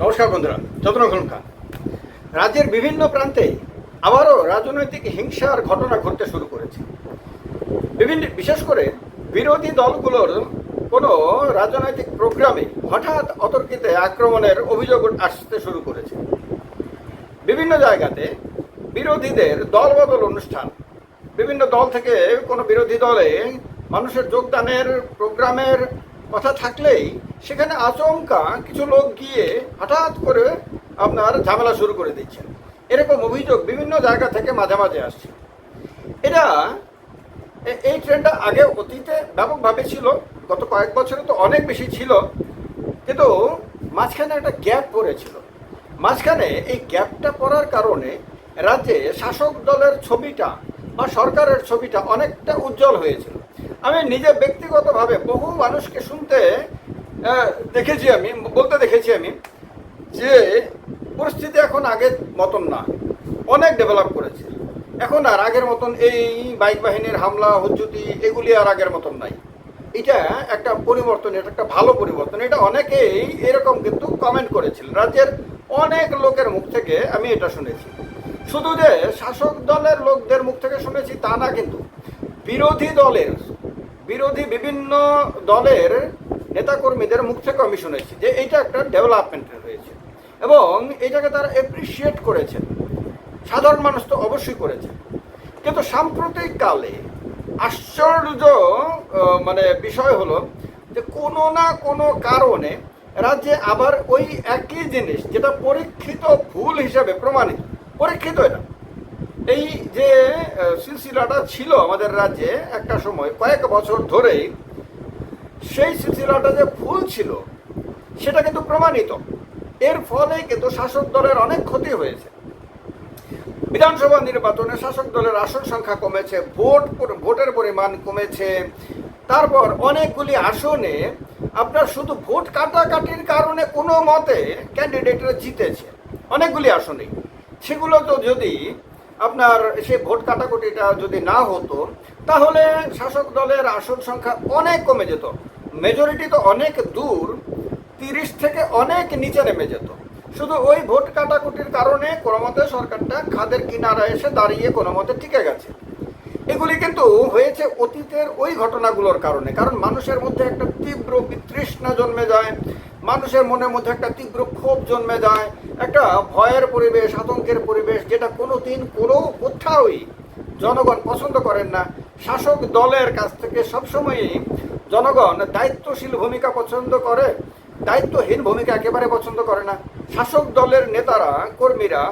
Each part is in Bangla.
নমস্কার বন্ধুরা যত্ন খান রাজ্যের বিভিন্ন প্রান্তে আবারও রাজনৈতিক হিংসার ঘটনা ঘটতে শুরু করেছে। বিভিন্ন, বিশেষ করে বিরোধী দলগুলোর কোনো রাজনৈতিক প্রোগ্রামে হঠাৎ অতর্কিতে আক্রমণের অভিযোগ আসতে শুরু করেছে। বিভিন্ন জায়গাতে বিরোধীদের দলবদল অনুষ্ঠান। বিভিন্ন দল থেকে কোনো বিরোধী দলে মানুষের যোগদানের প্রোগ্রামের কথা থাকলেই সেখানে আচমকা কিছু লোক গিয়ে হঠাৎ করে আপনার ঝামেলা শুরু করে দিচ্ছেন এরকম অভিযোগ বিভিন্ন জায়গা থেকে মাঝে মাঝে আসছে। এটা এই ট্রেন্ডটা আগে অতীতে ব্যাপকভাবে ছিল, গত কয়েক বছরে তো অনেক বেশি ছিল, কিন্তু মাঝখানে একটা গ্যাপ পড়েছিল। মাঝখানে এই গ্যাপটা পড়ার কারণে রাজ্যে শাসক দলের ছবিটা বা সরকারের ছবিটা অনেকটা উজ্জ্বল হয়েছিল। আমি নিজে ব্যক্তিগতভাবে বহু মানুষকে শুনতে দেখেছি আমি, বলতে দেখেছি আমি, যে পরিস্থিতি এখন আগের মতন না। অনেক ডেভেলপ করেছে। এখন আর আগের মতন এই বাইক বাহিনীর হামলা, হুজ্জুতি, এগুলি আর আগের মতন নাই। এটা একটা পরিবর্তন, এটা একটা ভালো পরিবর্তন। এটা অনেকেই এরকম কিন্তু কমেন্ট করেছিলেন রাজ্যের অনেক লোকের মুখ থেকে আমি এটা শুনেছি। শুধু যে শাসক দলের লোকদের মুখ থেকে শুনেছি তা না কিন্তু বিরোধী দলের বিরোধী বিভিন্ন দলের নেতাকর্মীদের মুখ থেকে আমি শুনেছি যে এইটা একটা ডেভেলপমেন্ট হয়েছে। এবং এটাকে তারা অ্যাপ্রিসিয়েট করেছেন। সাধারণ মানুষ তো অবশ্যই করেছে কিন্তু সাম্প্রতিক কালে আশ্চর্য মানে বিষয় হলো যে কোনো না কোনো কারণে রাজ্যে আবার ওই একই জিনিস, যেটা পরীক্ষিত ভুল হিসাবে প্রমাণিত, পরীক্ষিত এটা। এই যে সিলসিলাটা ছিল আমাদের রাজ্যে একটা সময়, কয়েক বছর ধরেই, সেই সিলসিলাটা যে ভুল ছিল, সেটা কিন্তু প্রমাণিত। এর ফলে কিন্তু শাসক দলের অনেক ক্ষতি হয়েছে। বিধানসভা নির্বাচনে শাসক দলের আসন সংখ্যা কমেছে, ভোট ভোটের পরিমাণ কমেছে। তারপর অনেকগুলি আসনে আপনার শুধু ভোট কাটাকাটির কারণে কোনো মতে ক্যান্ডিডেটরা জিতেছে। অনেকগুলি আসনেই সেগুলো তো যদি আপনার সে ভোট কাটাকুটিটা যদি না হতো, তাহলে শাসক দলের আসন সংখ্যা অনেক কমে যেত। মেজরিটি তো অনেক দূর, তিরিশ থেকে অনেক নিচে নেমে যেত। শুধু ওই ভোট কাটাকুটির কারণে কোনো মতে সরকারটা খাদের কিনারা এসে দাঁড়িয়ে কোনো মতে টিকে গেছে। এগুলি কিন্তু হয়েছে অতীতের ওই ঘটনাগুলোর কারণে। কারণ মানুষের মধ্যে একটা তীব্র বিতৃষ্ণা জন্মে যায়, মানুষের মনের মধ্যে একটা তীব্র ক্ষোভ জন্মে যায়, একটা ভয়ের পরিবেশ, আতঙ্কের পরিবেশ, যেটা কোনো দিন কোনো কোথাওই জনগণ পছন্দ করেন না। শাসক দলের কাছ থেকে সবসময়ই জনগণ দায়িত্বশীল ভূমিকা পছন্দ করে, দায়িত্বহীন ভূমিকা একেবারে পছন্দ করে না। শাসক দলের নেতারা, কর্মীরা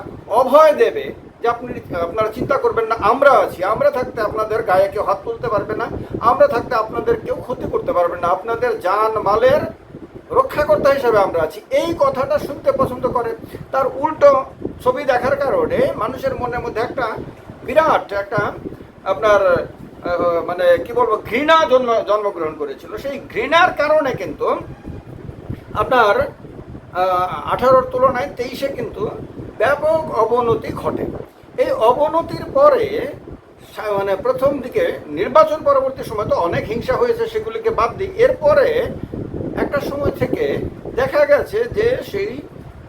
অভয় দেবে যে আপনি, আপনারা চিন্তা করবেন না, আমরা আছি, আমরা থাকতে আপনাদের গায়ে কেউ হাত তুলতে পারবে না, আমরা থাকতে আপনাদের কেউ ক্ষতি করতে পারবে না, আপনাদের জান মালের রক্ষাকর্তা হিসেবে আমরা আছি। এই কথাটা শুনতে পছন্দ করে। তার উল্টো ছবি দেখার কারণে মানুষের মনের মধ্যে একটা বিরাট, একটা আপনার মানে কি বলব, ঘৃণা জন্ম, জন্মগ্রহণ করেছিল। সেই ঘৃণার কারণে কিন্তু আপনার আঠারোর তুলনায় তেইশে কিন্তু ব্যাপক অবনতি ঘটে। এই অবনতির পরে মানে প্রথম দিকে নির্বাচন পরবর্তী সময় তো অনেক হিংসা হয়েছে সেগুলিকে বাদ দিই এরপরে একটা সময় থেকে দেখা গেছে যে সেই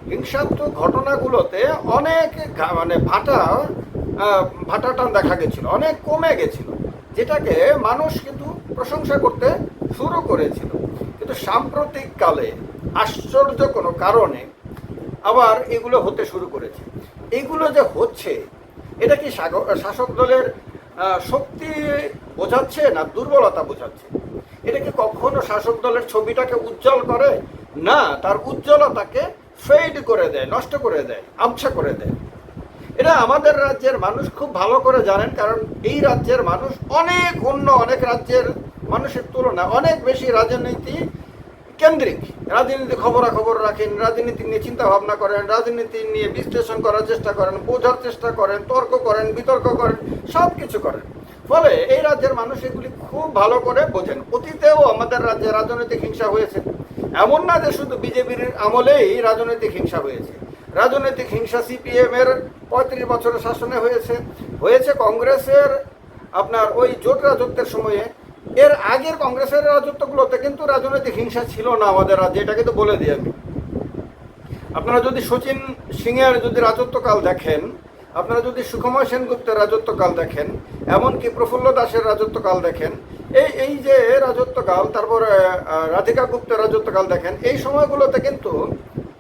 হিংসাত্মক ঘটনাগুলোতে অনেক মানে ভাটা আহ, ভাটা টান দেখা গেছিল অনেক কমে গেছিল যেটাকে মানুষ কিন্তু প্রশংসা করতে শুরু করেছিল। কিন্তু সাম্প্রতিক কালে আশ্চর্য কোনো কারণে আবার এগুলো হতে শুরু করেছে। এগুলো যে হচ্ছে এটা কি শাসক দলের শক্তি বোঝাচ্ছে না দুর্বলতা বোঝাচ্ছে? এটা কি কখনো শাসক দলের ছবিটাকে উজ্জ্বল করে? না, তার উজ্জ্বলতাকে ফেড করে দেয়, নষ্ট করে দেয় আবছা করে দেয়। এটা আমাদের রাজ্যের মানুষ খুব ভালো করে জানেন, কারণ এই রাজ্যের মানুষ অনেক অন্য অনেক রাজ্যের মানুষের তুলনায় অনেক বেশি রাজনীতি কেন্দ্রিক। রাজনীতি খবরাখবর রাখেন, রাজনীতি নিয়ে চিন্তা ভাবনা করেন, রাজনীতি নিয়ে বিশ্লেষণ করার চেষ্টা করেন, বোঝার চেষ্টা করেন, তর্ক করেন, বিতর্ক করেন সব কিছু করেন। ফলে এই রাজ্যের মানুষ এগুলি খুব ভালো করে বোঝেন। অতীতেও আমাদের রাজ্যে রাজনৈতিক হিংসা হয়েছে। এমন না যে শুধু বিজেপির আমলেই রাজনৈতিক হিংসা হয়েছে। রাজনৈতিক হিংসা সিপিএম এর পঁয়ত্রিশ বছরের শাসনে হয়েছে। হয়েছে কংগ্রেসের আপনার ওই জোট রাজত্বের সময়ে এর আগের কংগ্রেসের রাজত্বগুলোতে কিন্তু রাজনৈতিক হিংসা ছিল না আমাদের রাজ্যে, এটা কিন্তু বলে দিই আমি। আপনারা যদি শচীন সিংয়ের যদি রাজত্বকাল দেখেন, আপনারা যদি সুখময় সেনগুপ্তের রাজত্বকাল দেখেন, এমনকি প্রফুল্ল দাসের রাজত্বকাল দেখেন, এই এই যে রাজত্বকাল, তারপরে রাধিকা গুপ্তের রাজত্বকাল দেখেন, এই সময়গুলোতে কিন্তু,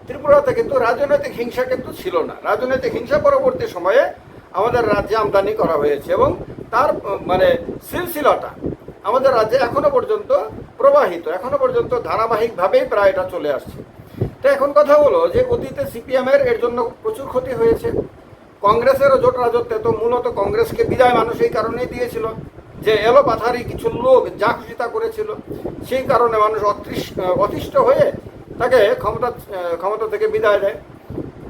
ত্রিপুরাতে কিন্তু রাজনৈতিক হিংসা কিন্তু ছিল না। রাজনৈতিক হিংসা পরবর্তী সময়ে আমাদের রাজ্যে আমদানি করা হয়েছে এবং তার মানে সিলসিলাটা আমাদের রাজ্যে এখনও পর্যন্ত প্রবাহিত, এখনও পর্যন্ত ধারাবাহিকভাবেই প্রায় এটা চলে আসছে। তো এখন কথা হলো যে অতীতে সিপিএমের এর জন্য প্রচুর ক্ষতি হয়েছে। কংগ্রেসেরও জোট রাজত্বে তো মূলত কংগ্রেসকে বিদায় মানুষ এই কারণেই দিয়েছিল যে এলো পাথারি কিছু লোক যা খুশি তা করেছিল, সেই কারণে মানুষ অতিষ্ঠ হয়ে তাকে ক্ষমতা ক্ষমতা থেকে বিদায় দেয়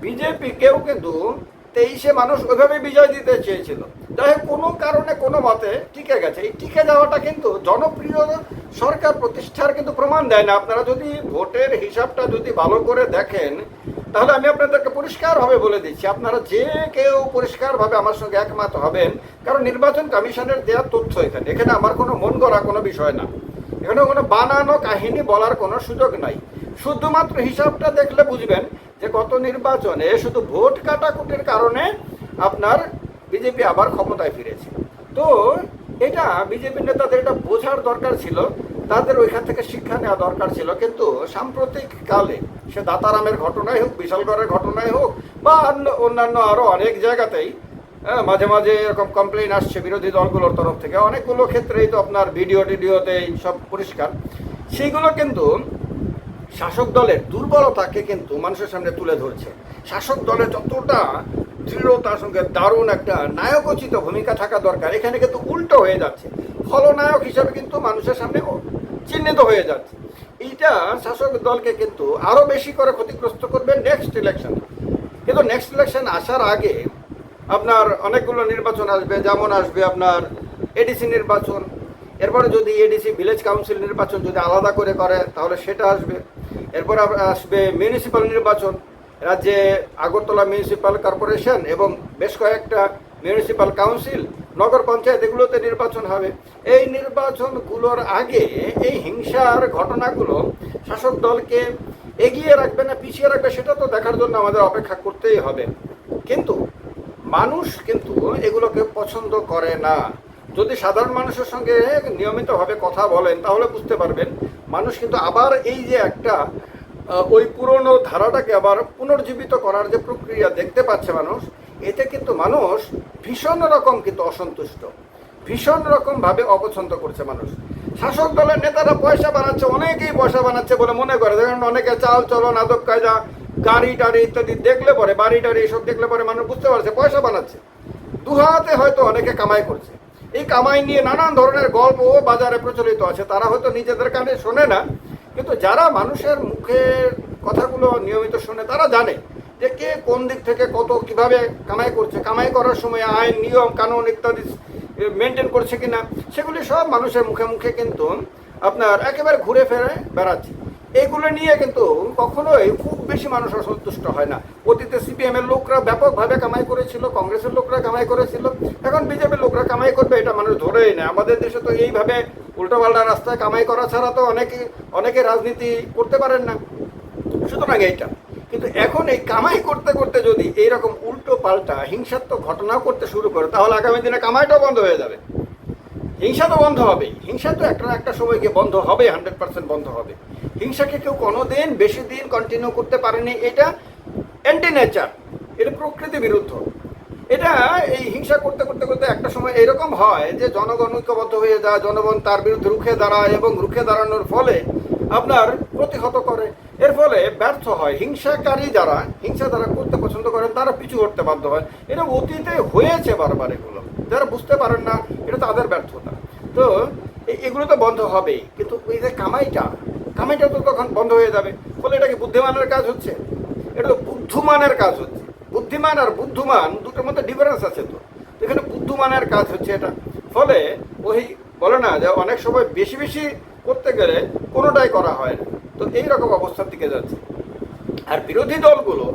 বিজেপি কেউ কিন্তু তেইশে মানুষ ওইভাবে বিজয় দিতে চেয়েছিল। যাই হোক, কোনো কারণে, কোনো মতে টিকে গেছে। এই টিকে যাওয়াটা কিন্তু জনপ্রিয় সরকার প্রতিষ্ঠার কিন্তু প্রমাণ দেয় না। আপনারা যদি ভোটের হিসাবটা যদি ভালো করে দেখেন, তাহলে আমি আপনাদেরকে পরিষ্কারভাবে বলে দিচ্ছি, আপনারা যে কেউ পরিষ্কারভাবে আমার সঙ্গে একমত হবেন, কারণ নির্বাচন কমিশনের দেওয়া তথ্য এখানে। এখানে আমার কোনো মন গড়া কোনো বিষয় না। এখানে কোনো বানানো কাহিনী বলার কোনো সুযোগ নাই। শুধুমাত্র হিসাবটা দেখলে বুঝবেন যে গত নির্বাচনে শুধু ভোট কাটাকুটির কারণে আপনার বিজেপি আবার ক্ষমতায় ফিরেছে। তো এটা বিজেপি নেতাদের এটা বোঝার দরকার ছিল তাদের ওইখান থেকে শিক্ষা নেওয়া দরকার ছিল কিন্তু সাম্প্রতিক কালে সে দাতারামের ঘটনাই হোক বিশালগড়ের ঘটনাই হোক বা অন্য অন্যান্য আরও অনেক জায়গাতেই হ্যাঁ, মাঝে মাঝে এরকম কমপ্লেন আসছে বিরোধী দলগুলোর তরফ থেকে। অনেকগুলো ক্ষেত্রেই তো আপনার ভিডিও টিডিওতে সব পরিষ্কার। সেইগুলো কিন্তু শাসক দলের দুর্বলতাকে কিন্তু মানুষের সামনে তুলে ধরছে। শাসক দলের যতটা দৃঢ়তার সঙ্গে দারুণ একটা নায়কোচিত ভূমিকা থাকা দরকার। এখানে কিন্তু উল্টো হয়ে যাচ্ছে। খলনায়ক হিসাবে কিন্তু মানুষের সামনে চিহ্নিত হয়ে যাচ্ছে। এইটা শাসক দলকে কিন্তু আরও বেশি করে ক্ষতিগ্রস্ত করবে নেক্সট ইলেকশন কিন্তু নেক্সট ইলেকশন আসার আগে আপনার অনেকগুলো নির্বাচন আসবে, যেমন আসবে আপনার এডিসি নির্বাচন। এরপরে যদি এডিসি ভিলেজ কাউন্সিল নির্বাচন যদি আলাদা করে করে, তাহলে সেটা আসবে। এরপর আসবে মিউনিসিপ্যাল নির্বাচন। রাজ্যে আগরতলা মিউনিসিপ্যাল কর্পোরেশন এবং বেশ কয়েকটা মিউনিসিপ্যাল কাউন্সিল নগর পঞ্চায়েত এগুলোতে নির্বাচন হবে। এই নির্বাচনগুলোর আগে এই হিংসার ঘটনাগুলো শাসক দলকে এগিয়ে রাখবে না, পিছিয়ে রাখবে, সেটা তো দেখার জন্য আমাদের অপেক্ষা করতেই হবে। কিন্তু মানুষ কিন্তু এগুলোকে পছন্দ করে না। যদি সাধারণ মানুষের সঙ্গে নিয়মিতভাবে কথা বলেন, তাহলে বুঝতে পারবেন, মানুষ কিন্তু আবার এই যে একটা ওই পুরনো ধারাটাকে আবার পুনর্জীবিত করার যে প্রক্রিয়া দেখতে পাচ্ছে মানুষ, এতে কিন্তু মানুষ ভীষণ রকম কিন্তু অসন্তুষ্ট। ভীষণ রকমভাবে অপছন্দ করছে মানুষ। শাসক দলের নেতারা পয়সা বানাচ্ছে, অনেকেই পয়সা বানাচ্ছে বলে মনে করে। দেখেন, অনেকে চাল, চলন, আদব, কায়দা, গাড়ি, টাড়ি ইত্যাদি দেখলে পরে, বাড়ি, টাড়ি এসব দেখলে পরে মানুষ বুঝতে পারছে, পয়সা বানাচ্ছে। দুহাতে হয়তো অনেকে কামাই করছে। এই কামাই নিয়ে নানান ধরনের গল্প বাজারে প্রচলিত আছে। তারা হয়তো নিজেদের কানে শোনে না কিন্তু যারা মানুষের মুখের কথাগুলো নিয়মিত শোনে, তারা জানে যে কে কোন দিক থেকে কত কীভাবে কামাই করছে, কামাই করার সময় আইন, নিয়ম, কানুন ইত্যাদি মেনটেন করছে কিনা, সেগুলি সব মানুষের মুখে মুখে কিন্তু আপনার একেবারে ঘুরে ফেরে বেড়াচ্ছে। এইগুলো নিয়ে কিন্তু কখনোই খুব বেশি মানুষ অসন্তুষ্ট হয় না। অতীতে সিপিএম এর লোকরা ব্যাপকভাবে কামাই করেছিল, কংগ্রেসের লোকরা কামাই করেছিল, এখন বিজেপির লোকরা কামাই করবে, এটা মানুষ ধরেই নেয়। আমাদের দেশে তো এইভাবে উল্টোপাল্টা রাস্তায় কামাই করা ছাড়া তো অনেকে অনেকে রাজনীতি করতে পারেন না। সুতরাং এইটা। কিন্তু এখন এই কামাই করতে করতে যদি এইরকম উল্টো পাল্টা হিংসাত্মক ঘটনাও করতে শুরু করে, তাহলে আগামী দিনে কামাইটাও বন্ধ হয়ে যাবে। হিংসা তো বন্ধ হবেই। হিংসা তো একটা একটা সময় গিয়ে বন্ধ হবে, হান্ড্রেড পার্সেন্ট বন্ধ হবে। হিংসাকে কেউ কোনোদিন বেশি দিন কন্টিনিউ করতে পারেনি। এটা অ্যান্টি নেচার এটা প্রকৃতি বিরুদ্ধ। এটা এই হিংসা করতে করতে করতে একটা সময় এরকম হয় যে জনগণ ঐক্যবদ্ধ হয়ে যায়, জনগণ তার বিরুদ্ধে রুখে দাঁড়ায় এবং রুখে দাঁড়ানোর ফলে আপনার প্রতিহত করে। এর ফলে ব্যর্থ হয়। হিংসাকারী যারা, হিংসা যারা করতে পছন্দ করেন, তারা পিছু হটতে বাধ্য হয়। এটা অতীতে হয়েছে বারবার এগুলো। যারা বুঝতে পারেন না, এটা তাদের ব্যর্থতা। তো এগুলো তো বন্ধ হবেই। কিন্তু এই যে কামাইটা কামাইটা তো তখন বন্ধ হয়ে যাবে। ফলে এটা কি বুদ্ধিমানের কাজ হচ্ছে? এটা তো বুদ্ধুমানের কাজ হচ্ছে। বুদ্ধিমান আর বুদ্ধমান দুটোর মধ্যে ডিফারেন্স আছে তো এখানে বুদ্ধুমানের কাজ হচ্ছে এটা। ফলে ওই বলে না যে অনেক সময় বেশি বেশি করতে গেলে কোনোটাই করা হয় না। তো এই রকম অবস্থার দিকে যাচ্ছে। আর বিরোধী দলগুলো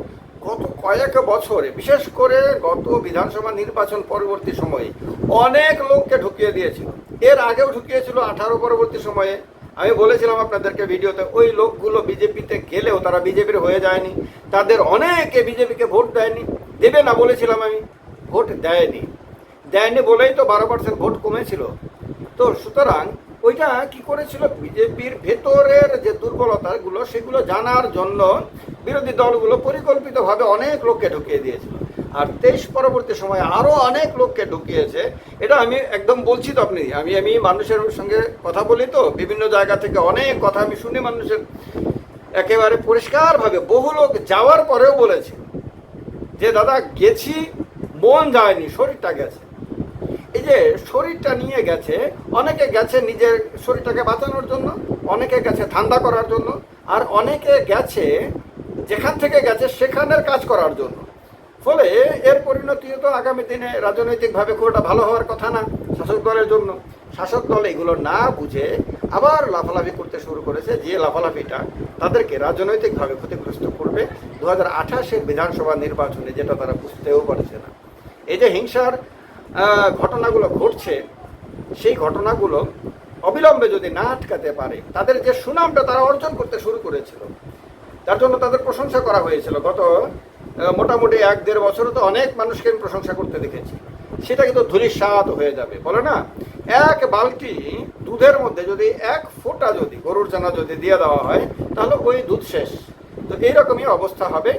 গত কয়েক বছরে, বিশেষ করে গত বিধানসভা নির্বাচন পরবর্তী সময়ে, অনেক লোককে ঢুকিয়ে দিয়েছিল। এর আগেও ঢুকিয়েছিল আঠারো পরবর্তী সময়ে। আমি বলেছিলাম আপনাদেরকে ভিডিওতে, ওই লোকগুলো বিজেপিতে গেলেও তারা বিজেপির হয়ে যায়নি। তাদের অনেকে বিজেপিকে ভোট দেয়নি। দেবে না বলেছিলাম আমি, ভোট দেয়নি। দেয়নি বলেই তো বারো পার্সেন্ট ভোট কমেছিল। তো সুতরাং ওইটা কি করেছিল? বিজেপির ভেতরের যে দুর্বলতাগুলো, সেগুলো জানার জন্য বিরোধী দলগুলো পরিকল্পিতভাবে অনেক লোককে ঢুকিয়ে দিয়েছিল। আর তেইশ পরবর্তী সময়ে আরও অনেক লোককে ঢুকিয়েছে। এটা আমি একদম বলছি তো আপনি, আমি আমি মানুষের সঙ্গে কথা বলি তো, বিভিন্ন জায়গা থেকে অনেক কথা আমি শুনি মানুষের। একেবারে পরিষ্কারভাবে বহু লোক যাওয়ার পরেও বলেছে যে, দাদা, গেছি, মন যায়নি, শরীরটা গেছে। এই যে, শরীরটা নিয়ে গেছে, অনেকে গেছে নিজের শরীরটাকে বাঁচানোর জন্য, অনেকে গেছে ঠান্ডা করার জন্য, আর অনেকে গেছে যেখান থেকে গেছে সেখানের কাজ করার জন্য। ফলে এর পরিণতি তো আগামী দিনে রাজনৈতিকভাবে খুব একটা ভালো হওয়ার কথা না শাসক দলের জন্য। শাসক দল এগুলো না বুঝে আবার লাফালাফি করতে শুরু করেছে। যে লাফালাফিটা তাদেরকে রাজনৈতিকভাবে ক্ষতিগ্রস্ত করবে। দু হাজার আঠাশের বিধানসভা নির্বাচনে যেটা তারা বুঝতেও পারছে না। এই যে হিংসার ঘটনাগুলো ঘটছে, সেই ঘটনাগুলো অবিলম্বে যদি না আটকাতে পারে, তাদের যে সুনামটা তারা অর্জন করতে শুরু করেছিল, তার জন্য তাদের প্রশংসা করা হয়েছিল। গত মোটামুটি এক দেড় বছরে তো অনেক মানুষকে আমি প্রশংসা করতে দেখেছি। সেটা কিন্তু ধূলিসাৎ হয়ে যাবে, বলে না? এক বালতি দুধের মধ্যে যদি এক ফোঁটা যদি গরুর জানা যদি দিয়ে দেওয়া হয়, তাহলে ওই দুধ শেষ। তো এইরকমই অবস্থা হবে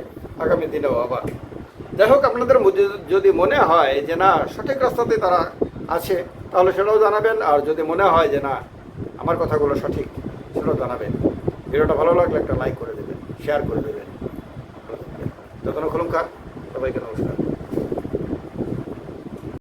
আগামী দিনেও আবার। যাই হোক, আপনাদের যদি মনে হয় যে না, সঠিক রাস্তাতে তারা আছে, তাহলে সেটাও জানাবেন। আর যদি মনে হয় যে না, আমার কথাগুলো সঠিক, সেটাও জানাবেন। ভিডিওটা ভালো লাগলে একটা লাইক করে দেবেন, শেয়ার করে দেবেন। তখন খুলুন সবাইকে নমস্কার।